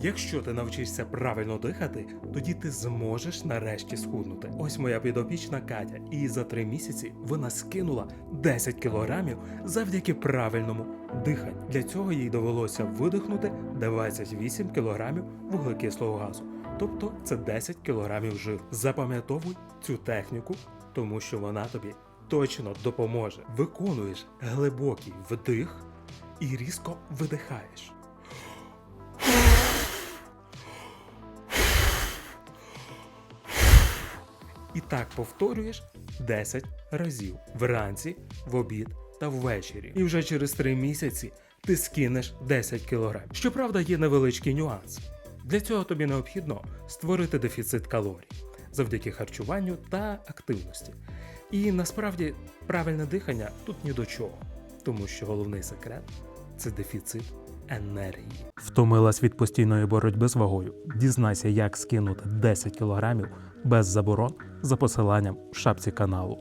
Якщо ти навчишся правильно дихати, тоді ти зможеш нарешті схуднути. Ось моя підопічна Катя, і за три місяці вона скинула 10 кілограмів завдяки правильному диханню. Для цього їй довелося видихнути 28 кілограмів вуглекислого газу. Тобто це 10 кілограмів жиру. Запам'ятовуй цю техніку, тому що вона тобі точно допоможе. Виконуєш глибокий вдих і різко видихаєш. І так повторюєш 10 разів вранці, в обід та ввечері. І вже через 3 місяці ти скинеш 10 кг. Щоправда, є невеличкий нюанс. Для цього тобі необхідно створити дефіцит калорій завдяки харчуванню та активності. І насправді правильне дихання тут ні до чого, тому що головний секрет це дефіцит енергії. Втомилась від постійної боротьби з вагою. Дізнайся, як скинути 10 кілограмів без заборон за посиланням в шапці каналу.